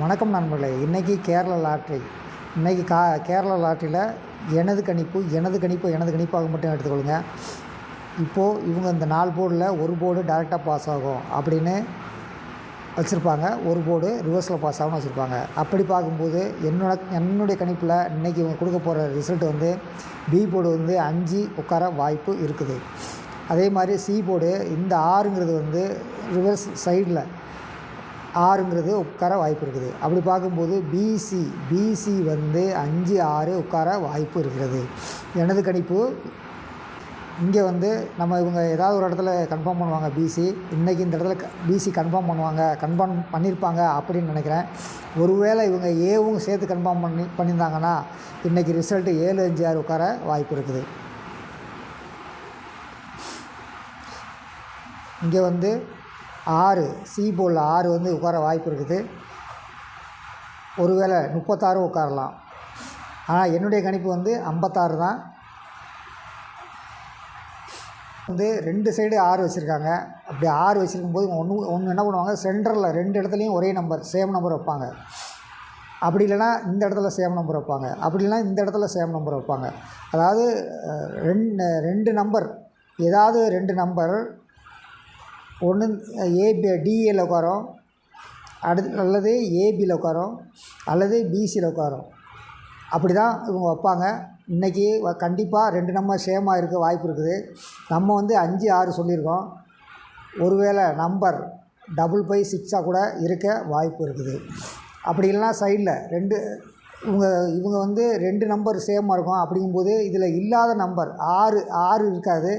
வணக்கம் நண்பர்களே. இன்றைக்கி கேரளா லாட்ரி. இன்றைக்கி கா கேரளா லாட்ரியில் எனது கணிப்பு எனது கணிப்பு எனது கணிப்பாக மட்டும் எடுத்துக்கொள்ளுங்க. இப்போது இவங்க இந்த நாலு போர்டில் ஒரு போர்டு டேரெக்டாக பாஸ் ஆகும் அப்படின்னு வச்சுருப்பாங்க. ஒரு போர்டு ரிவர்ஸில் பாஸ் ஆகும்னு வச்சுருப்பாங்க. அப்படி பார்க்கும்போது என்னோட என்னுடைய கணிப்பில் இன்றைக்கி இவங்க கொடுக்க போகிற ரிசல்ட் வந்து பி போர்டு வந்து அஞ்சு உட்கார வாய்ப்பு இருக்குது. அதே மாதிரி சி போர்டு இந்த ஆறுங்கிறது வந்து ரிவர்ஸ் சைடில் ஆறுங்கிறது உட்கார வாய்ப்பு இருக்குது. அப்படி பார்க்கும்போது பிசி பிசி வந்து அஞ்சு ஆறு உட்கார வாய்ப்பு இருக்கிறது. எனது கணிப்பு இங்கே வந்து நம்ம இவங்க ஏதாவது ஒரு இடத்துல கன்ஃபார்ம் பண்ணுவாங்க பிசி இன்றைக்கி இந்த இடத்துல பிசி கன்ஃபார்ம் பண்ணுவாங்க கன்ஃபார்ம் பண்ணியிருப்பாங்க அப்படின்னு நினைக்கிறேன். ஒருவேளை இவங்க ஏவும் சேர்த்து கன்ஃபார்ம் பண்ணி பண்ணியிருந்தாங்கன்னா இன்றைக்கி ரிசல்ட்டு ஏழு அஞ்சு ஆறு உட்கார வாய்ப்பு இருக்குது. இங்கே வந்து ஆறு சி போலில் ஆறு வந்து உட்கார வாய்ப்பு இருக்குது. ஒருவேளை முப்பத்தாறு உட்காரலாம். ஆனால் என்னுடைய கணிப்பு வந்து ஐம்பத்தாறு தான். வந்து ரெண்டு சைடு ஆறு வச்சுருக்காங்க. அப்படி ஆறு வச்சுருக்கும் போது ஒன்று ஒன்று என்ன பண்ணுவாங்க? சென்டரில் ரெண்டு இடத்துலையும் ஒரே நம்பர் சேம் நம்பர் வைப்பாங்க. அப்படி இல்லைன்னா இந்த இடத்துல சேம் நம்பர் வைப்பாங்க. அப்படி இல்லைனா இந்த இடத்துல சேம் நம்பர் வைப்பாங்க. அதாவது ரெண்டு ரெண்டு நம்பர் ஏதாவது ரெண்டு நம்பர் ஒன்று ஏபி டிஏல உட்காரும். அடுத்து அல்லது ஏபியில் உட்காரும். அல்லது பிசியில் உட்காரும். அப்படி தான் இவங்க வைப்பாங்க. இன்றைக்கி கண்டிப்பாக ரெண்டு நம்பர் சேமாக இருக்க வாய்ப்பு இருக்குது. நம்ம வந்து அஞ்சு ஆறு சொல்லியிருக்கோம். ஒருவேளை நம்பர் டபுள் ஃபைவ் சிக்ஸாக கூட இருக்க வாய்ப்பு இருக்குது. அப்படி இல்லைனா சைடில் ரெண்டு இவங்க இவங்க வந்து ரெண்டு நம்பர் சேமாக இருக்கும். அப்படிங்கும்போது இதில் இல்லாத நம்பர் ஆறு ஆறு இருக்காது.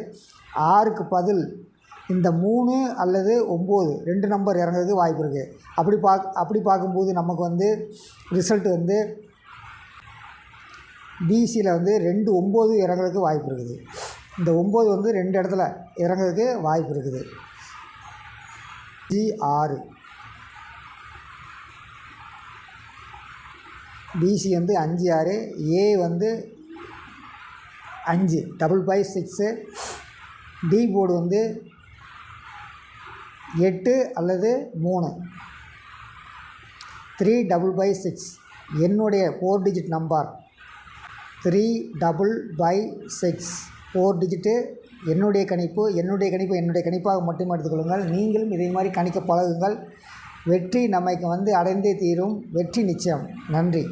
ஆறுக்கு பதில் இந்த மூணு அல்லது ஒம்பது ரெண்டு நம்பர் இறங்குறதுக்கு வாய்ப்பு இருக்குது அப்படி பாக் அப்படி பார்க்கும்போது நமக்கு வந்து ரிசல்ட் வந்து பிசியில் வந்து ரெண்டு ஒம்பது இறங்குறதுக்கு வாய்ப்பு இருக்குது. இந்த ஒம்பது வந்து ரெண்டு இடத்துல இறங்குறதுக்கு வாய்ப்பு இருக்குது. ஜி ஆறு. பிசி வந்து அஞ்சு ஆறு ஏ வந்து அஞ்சு double five six D board வந்து எட்டு அல்லது மூணு. த்ரீ டபுள் பை சிக்ஸ் என்னுடைய four digit number three double five six four digit என்னுடைய கணிப்பு என்னுடைய கணிப்பு என்னுடைய கணிப்பாக மட்டும் எடுத்துக்கொள்ளுங்கள் நீங்களும் இதே மாதிரி கணிக்க பழகுங்கள். வெற்றி நம்மைக்கு வந்து அடைந்தே தீரும். வெற்றி நிச்சயம். நன்றி.